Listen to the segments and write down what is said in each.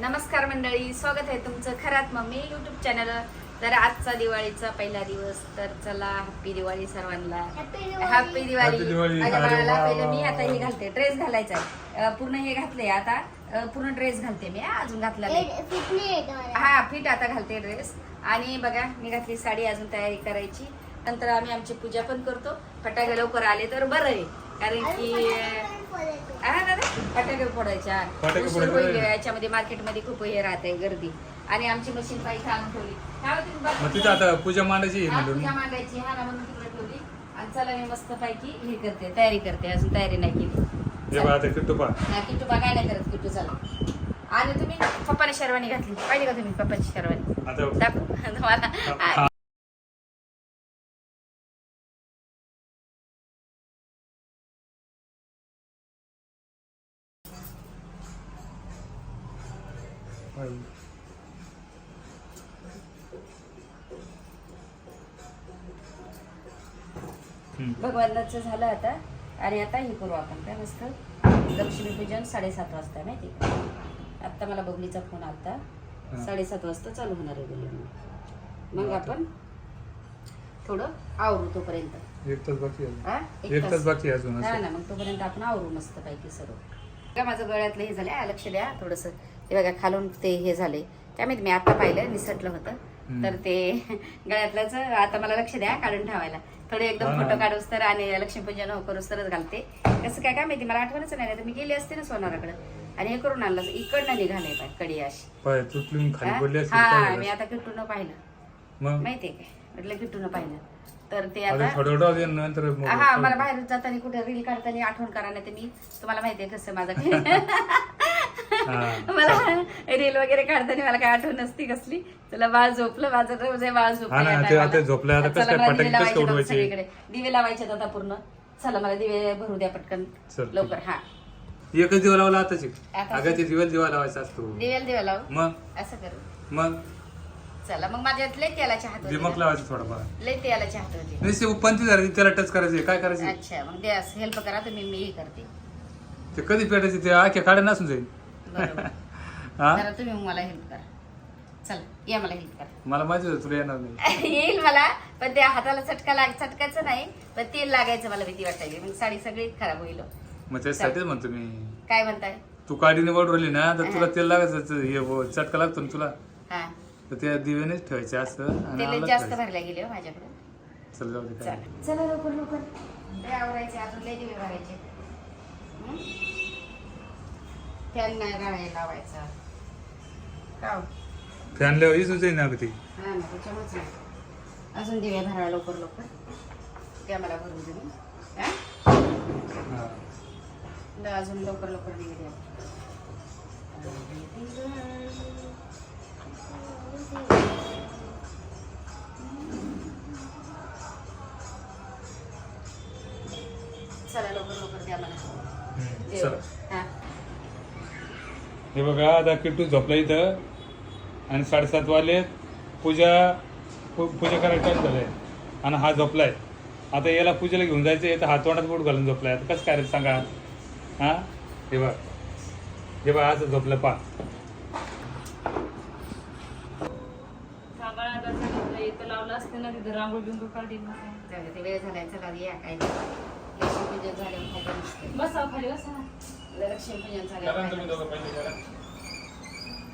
नमस्कार मंडळी स्वागत आहे तुमचं खरात मम्मी युट्यूब चॅनल तर आजचा दिवाळीचा पहिला दिवस तर चला हॅपी दिवाळी सर्वांना. Happy Happy Diwali. माझ्या बाळाला पहिलं मी आता. हे घालते ड्रेस घालायचा आहे. पूर्ण हे घातले आता. पूर्ण ड्रेस घालते मी अजून घातला नाही. हा फिट आता घालते ड्रेस आणि बघा मी घातली साडी अजून तयारी करायची. नंतर आम्ही आमची पूजा पण करतो. फटाके लवकर आले तर बरं आहे. कारण की फटाके फोडायच्या याच्यामध्ये मार्केटमध्ये खूप हे राहते गर्दी. आणि आमची मशीन पाहिजे आणून ठेवली. मग? तिथं आता पूजा मांडायची आहे हा, पूजा मांडायची. हा ना म्हणून तिकडे ठेवली. आणि चला मी मस्त पैकी हे करते तयारी करते. अजून तयारी नाही केली. आता काय नाही करत. किट्टू चला. आणि तुम्ही पप्पाने शेरवानी घातली. पाहिजे का तुम्ही पप्पाची शेरवानी? दाखवू. हम्म. भगवानाचं झालं आता. आणि आता हे करू आपण काय मस्त? लक्ष्मीपूजन साडेसात वाजता माहिती का? आत्ता मला बबलीचा फोन आलता. हा. साडेसात वाजता चालू होणार आहे बोलले मग आपण थोडं आवरू तोपर्यंत. एक तास बाकी आहे हा? एक तास बाकी अजून हा ना मग तोपर्यंत आपण आवरू मस्त पैकी सर्व बघा माझं गळ्यातलं हे झालं लक्ष द्या थोडस. ते बघा खालून ते हे झाले. काय माहिती मी आता पाहिलं निसटलं होतं. तर ते गळ्यातलंच आता मला लक्ष द्या काढून ठेवायला. थोडे एकदम. फोटो काढूस तर आणि लक्ष्मीपूजन करूस तरच घालते. कसं काय काय माहिती मला आठवणच नाही तर मी गेली असते ना सोनाराकडे. आणि हे करून आणलं इकडनं निघाले पाय कडी अशी हा? मी? आता किट्टून पाहिलं. माहितीये काय? म्हटलं किट्टून पाहिलं. तर ते आता हा मला बाहेर जाताना कुठे रील काढताना आठवण करा नाही तर मी. तुम्हाला माहितीये कसं माझं. मला रील वगैरे काढताना मला काय आठवण नसती कसली. तुला बाळ झोपलं माझं बाळ झोपलं फटाके दिवे लावायचे? आता सगळीकडे. दिवे लावायचे आता पूर्ण. चला मला दिवे भरू द्या पटकन. लवकर हा. एकच दिवा लावला आताच आता अगं ते दिवा दिवा लावायचा असतो. दिवेला दिवा लावू? मग? असं करू. मग? चला मग माझ्यात लय तेलाच्या हात दिमक लावायचं थोडंफार लय तेलाच्या हात होते. नाही पंचवीस झाली त्याला टच करायचे काय करायचे अच्छा मग हेल्प करा तुम्ही मी करते. ते कधी पेटायचे? ते आख्या काड्या नसून जाईल बरोबर. हा? जरा तुम्ही मला हेल्प करा. चला या मला हेल्प करा. मला माहिती होतं तुला येणार नाही. येईल मला पण त्या हाताला चटका लाग चटकाचं नाही पण तेल लागायचं मला भीती वाटायची मग साडी सगळी खराब होईल मग त्यासाठीच म्हणतो मी. काय म्हणताय? तू काडीने वडवली ना तर तुला तेल लागायचं हे व- चटका लागतो ना तुला. हा. तर त्या दिव्यानेच ठेवायचे असं आणि तेल आम्हाला जास्त ठेवायचं. भरल्या गेले हो माझ्याकडे चल जाऊ दे काय चला. चला लवकर लवकर. लय आवरायचे अजून लय दिवे भरायचे. हं? फॅन नाही गाळायला लावायचा हो? फॅन लावा इसच आहे ना अगं ती हा ना त्याच्यामुळेच नाही अजून दिवे भरा लवकर लवकर त्या मला भरून हा? हा. ल- अजून लवकर लवकर दिवे द्या चला लवकर लवकर द्या मला हम्म, देव. चल हा. बघा आता किट्टू झोपला इथं. आणि साडेसात वाजले पूजा पू- पूजा करायला टाइम झालाय. आणि हा झोपलाय. आता याला पूजेला घेऊन जायचं आहे तर हात तोंडात बोट घालून झोपलाय. आता कसं काय सांगा? हा? हे बघ. हे बघ असं झोपलं पा लावलं असतं ना तिथं रांगोळ बिंगोळ काढली वेळ झालाय चला या काय नाही. लक्ष्मीपूजन झाल्यावर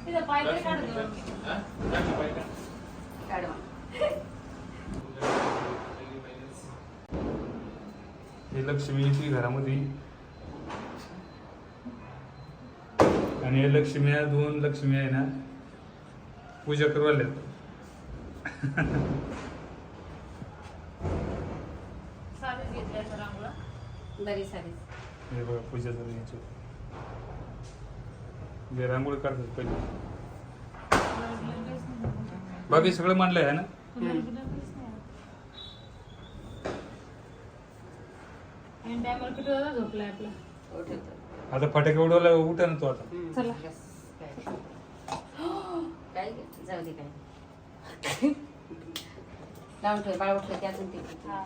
तिथं पाय तरी. ही? लक्ष्मी येते घरामध्ये. आणि हे लक्ष्मी आहे दोन लक्ष्मी आहे ना पूजा करू आल्यात साधीच घेतली असं रांगोळा बरी सारी हे बघा पूजा झाली याची जे रांगोळी काढतात पहिले बाकी सगळं मांडलंय आहे ना झोपलाय आपला हो. आता फटाके उडवला उठा ना तो आता. चला. काय. जाऊ दे काय लावून ठेव बाळ उठलं की अजून ते हा.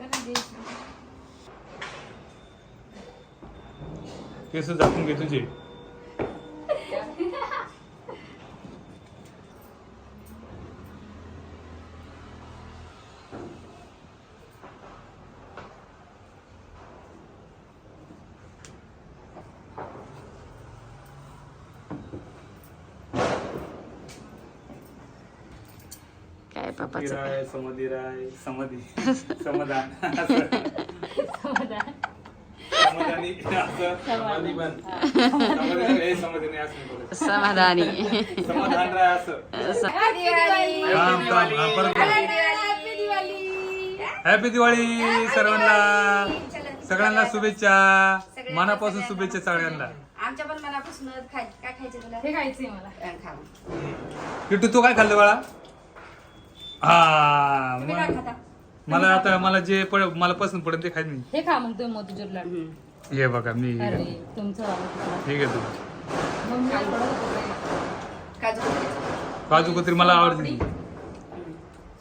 लावून. चला करा दे. केस झाकून घे तुझे काय पप्पाचं काय? समाधी समाधान. हॅपी दिवाळी सर्वांना. सगळ्यांना शुभेच्छा. मनापासून शुभेच्छा सगळ्यांना. आमच्या पण मनापासून काय खायचं तुला? हे खायचंय मला. किट्टू तू काय खाल्लं बाळा? हा तुम्ही काय मग खाता मला आता मला जे पड मला पसंत पडेल ते खाईन मी हे खा मग तुम्ही मोतीचूर लाडू. हे बघा मी अरे तुमचं आवडतं. हे घेतो मग मी थोडं होतं. काजू कतली. काजू कतरी मला आवडते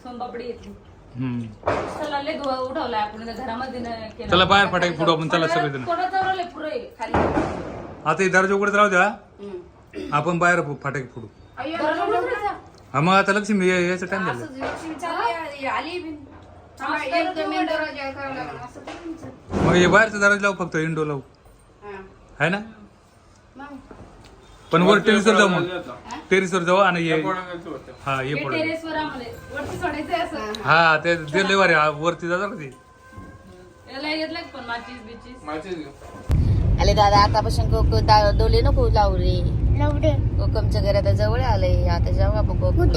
सोनपापडी घेतली हम्म. चला लय धुवा उठवलाय आपण त्या घरामध्ये न केला. चला बाहेर फटाके फोडू आपण चला पुरे खाली आता हे दर्जा उघडत राहू द्या हम्म. आपण बाहेर फो- फटाके फोडू बरं. हा मग आता लक्ष्मी या- यायचं टाइम झालं असंच लक्ष्मी चालली आहे, आली बी. थांबा, असं एक करून मेन ठेवलं. दरवाजा करावा लागेल. असं ते तुमचं. मग हे बाहेरचा दरवाजा लावू फक्त इंडो लावू हा. है ना मग. पण वर टेरिसवर जाऊ मग टेरिसवर जाऊ आणि ये हा ये हे पडत टेरेसवर आम्हाला वरती सोडायचंय असं हा ते ते लय भारी. हा, वरती जातात का ते याला घेतलं पण माचीस बिचीस आले दादा आतापासून कोको दा- डोले नको लावू रे. कोकमचं घर आता जवळ आलंय. आता जाऊ आपण कोकम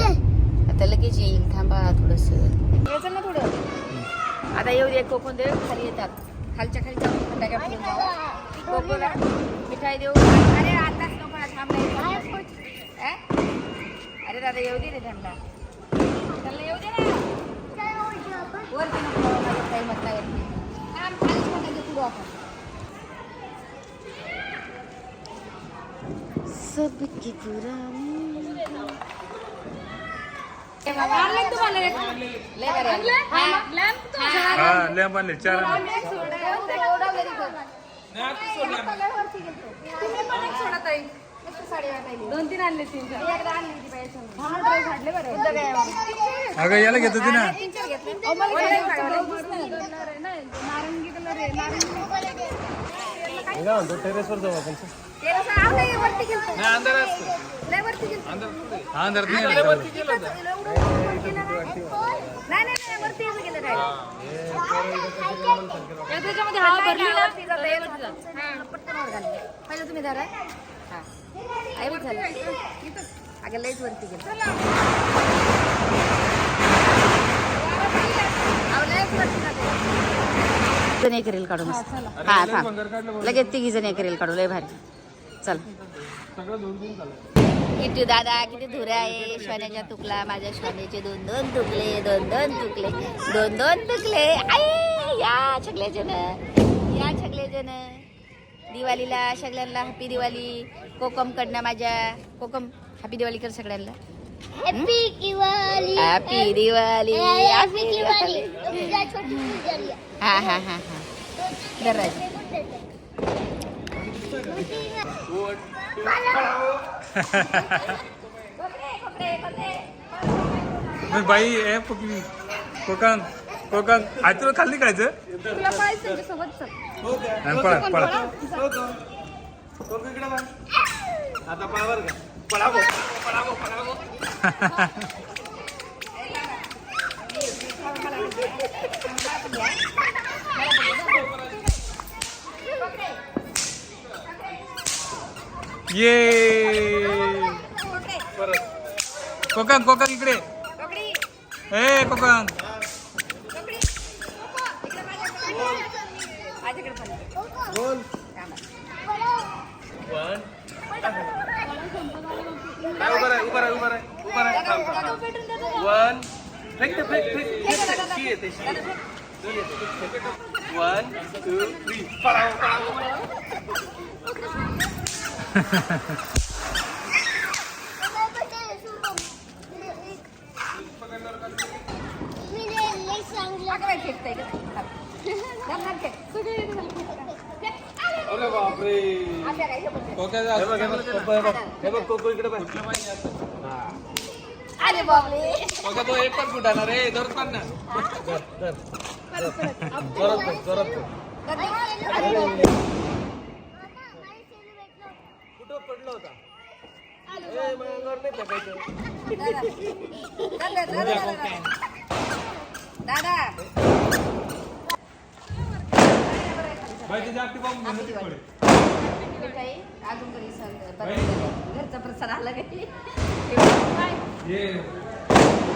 आता लगेच येईल. थांबा थोडस. यायचं ना थोडं आता येऊ दे कोकण देऊ खाली येतात. खालच्या खाली जाऊन फटाक्या फोडून जाऊ. कोकोला मिठाई देऊ. अरे आताच नको ना, थांब ना. अं? अरे दादा येऊ दे रे त्यांना. त्यांना येऊ दे ना. वरती नको काही मत नाही. थांब, खालीच फटाके फोडू आपण. सबकी पुरानी आणलं तुम्हाला ना नारंगी कलर आहे. हा, मग लॅम्प तुमच्या. हा लॅम्प आणले चार आणले. दोन तीन आणले तीन चार अगं याला घेत होती ना हा नाही त्याच्यामध्ये हवा भरली ना? पहिलं तुम्ही धरा. हा. आई बघ झालं. अगं लईच वरती गेलं अहो, लयच वरती जाते. जण एक रील काढू मस्त. हा थांब. लगेच तिघी जण एक रील काढू लय भारी. चल. किती दादा किती धुरे आहे. श्वान्याच्या तुकला माझ्या श्वान्याचे दोन दोन तुकले दोन दोन तुकले दोन दोन तुकले. आई या छगले जन या छगले जन दिवाळीला सगळ्यांना हॅपी दिवाळी. कोकम कडनं माझ्या कोकम हॅपी दिवाळी कर सगळ्यांना. Happy Diwali happy Diwali happy Diwali छोटी हा हा हा हा. बाई ए पकली कोकण कोकण. आज तुला खाल्ली खायचं नाही, पळा पळा. आता पावर का? पळावो. पळावो पळावो. ये. कोकण कोकण इकडे. ए कोकण. बोल. Pick the break, break. Yes, sir. She is. She is. One, two, three. Parang, parang. अरे बापरे ओके हे बघ हे बघ हे बघ कोको इकडे पाहिजे अरे बापरे कोक्या तो एक पण फुटाणार रे दर पण ना धर, धर. जोरात धर. कुठं पडलं होता ए, मग अंगावर नाही टाकायचं. दादा दादा दादा दादा बाई जागती पाहून घेऊन आमची ती वाली. पडेल. मिठाई अजून कधी सण बाई. घरचा प्रसाद आला काही ये.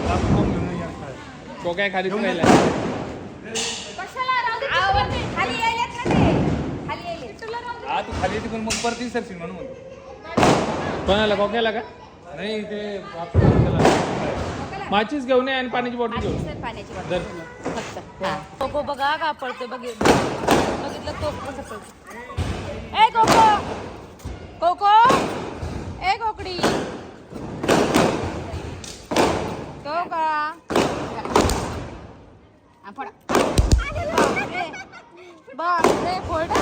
जागती पाहून घेऊन या खाली. राहिला खाली यायलेत ना ते? खाली यायलेत. हा तू खाली येते पण मग परत विसरशील म्हणून म्हणतो. कोणाला कोक्याला का? नाही ते माचीच घेऊन ये आणि पाण्याची बॉटल घेऊन सर पाण्याची. बॉटल. फक्त. हा. बघा का पळते बघित बघितलं. कोको कसं पळते ए कोको! कोको! ए कोकडी! तो का? बापरे. बापरे फोडा.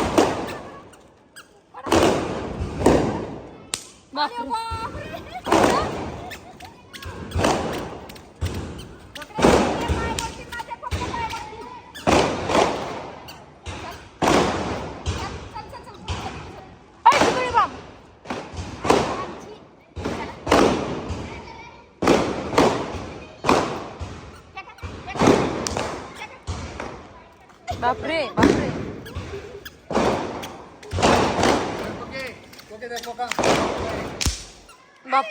বাপরে বাপরে বাপ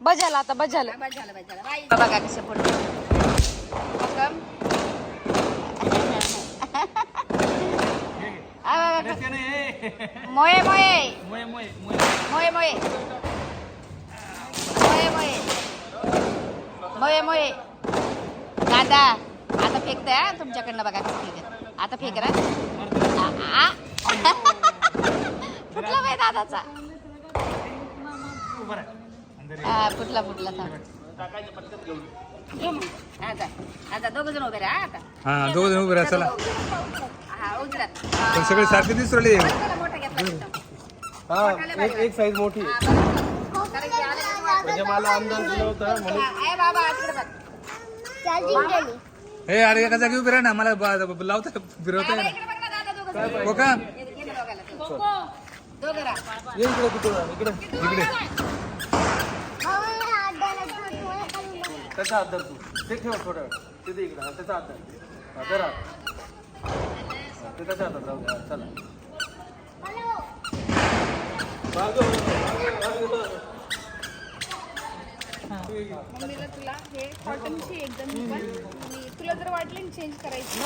बजाला आता बजाला बघा कसं पडलं मोये मोये मोये मोये मोये मोये मोये मोये. दादा आता फेकताय तुमच्याकडनं बघा कसं आता फेकरा फुटला बाई दादाचा. कुठला फुटला फुटला दोघ जण उभे राहा चला. पण सगळे सारखे दिसू एक साईज मोठी. म्हणजे मला म्हणून. हे अरे एका जागी उभी राहा ना मला लावता फिरवता हो का इकडे त्याचा हात तू. ते ठेव थोडं तिथे इकडे. त्याचा हात धर. धरा ते त्याच्या हातात राहू द्या चला. मम्मीला तुला हे कॉटनची एकदम ही पण आणि तुला जर वाटले ना चेंज करायची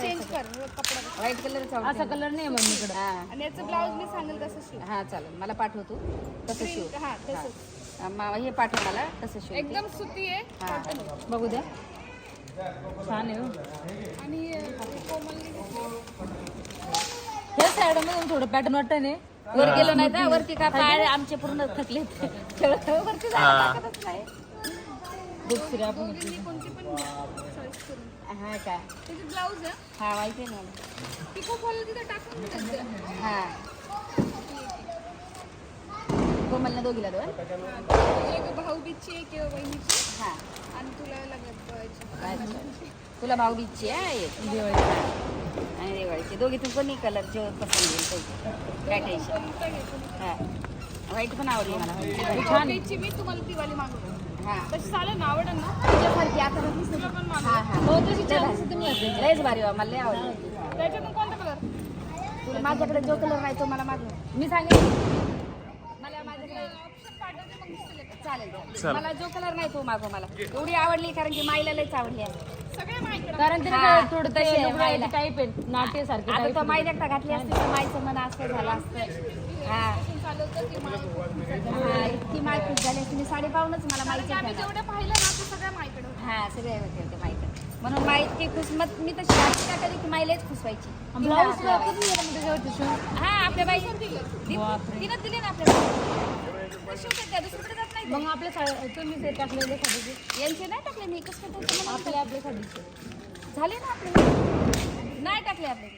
चेंज कर कपडा. व्हाईट कलरचा असा. कलर नाही मम्मीकडे. हा. आणि याचं ब्लाऊज मी सांगेल तसं शिव. हा चालेल. मला पाठव तू. तसं शिव. हा तसंच. हा, मा- हे पाठव मला. तसं शिव. एकदम सुती आहे हा. बघू द्या. छान आहे हो. आणि अं, कोमलने घेतली. ह्या साईडमध्ये थोडं पॅटर्न वाटतं नाही वर गेलो नाही तर वरती का पाय आमचे पूर्ण थकले वरती जायला ताकदच नाही. दुसरी आपण दोघींनी कोणती पण चॉईस करून. हा काय त्याची ब्लाऊज आहे. हा माहिती आहे ना. मला. पिको फॉल तिथे टाकून द्यायचं हा. कोमलने दोघीला दोन. एक भाऊबीजची एक वहिनीची. हा. आणि तुला अच्छा. तुला भाऊबीजची आहे? एक दिवाळीची आणि दिवाळीची दोघीतून कोणी कलर जो पसंत येईल तो. काय टेन्शन हा. व्हाईट पण आवडली मला. छान मी तुम्हाला दिवाळी मागवतो. हा. तशी चालेल ना आवडेल ना? तुझ्यासारखी आता तुला पण हा हा. हो तशी तुम्ही. लयच भारी वा मला लय आवडली. त्याच्यातून कोणता कलर तुला माझ्याकडे जो कलर नाही तो मला मागव. मी सांगेन. मला माझ्याकडे. ऑप्शन पाठवते मग चालेल. मला जो कलर नाही तो मागव मला. एवढी आवडली कारण की माईला लयच आवडली आहे. कारण तिने हा, थोडं तशी आहे, मायला. टाईप आहे नाट्यसारखे आता type तो आहे. माई एकटा घातली असती तर माईचं मन असं झालं असतं. हा. चालू होतं की माय हा इतकी माय खुश झाली असती. मी साडी पाहूनच मला माहिती आम्ही जेवढे पाहिलं ना ते सगळ्या माझ्याकडे होते. हा सगळे होते होते माहिती. म्हणून माई इतकी खुश मग मी तशी वाटते का कधी की माईलाच खुश व्हायची. ब्लाऊज? हा आपल्या बाई तिनं दिले. ना आपल्या बाई. शिवतात त्या? दुसरीकडे जात नाही मग आपल्या सा- तुम्ही ते टाकलेले साडीचे. यांचे नाही टाकले मी एकच आपल्या आपल्या साडीचे. झाले ना आपले? नाही टाकले आपले.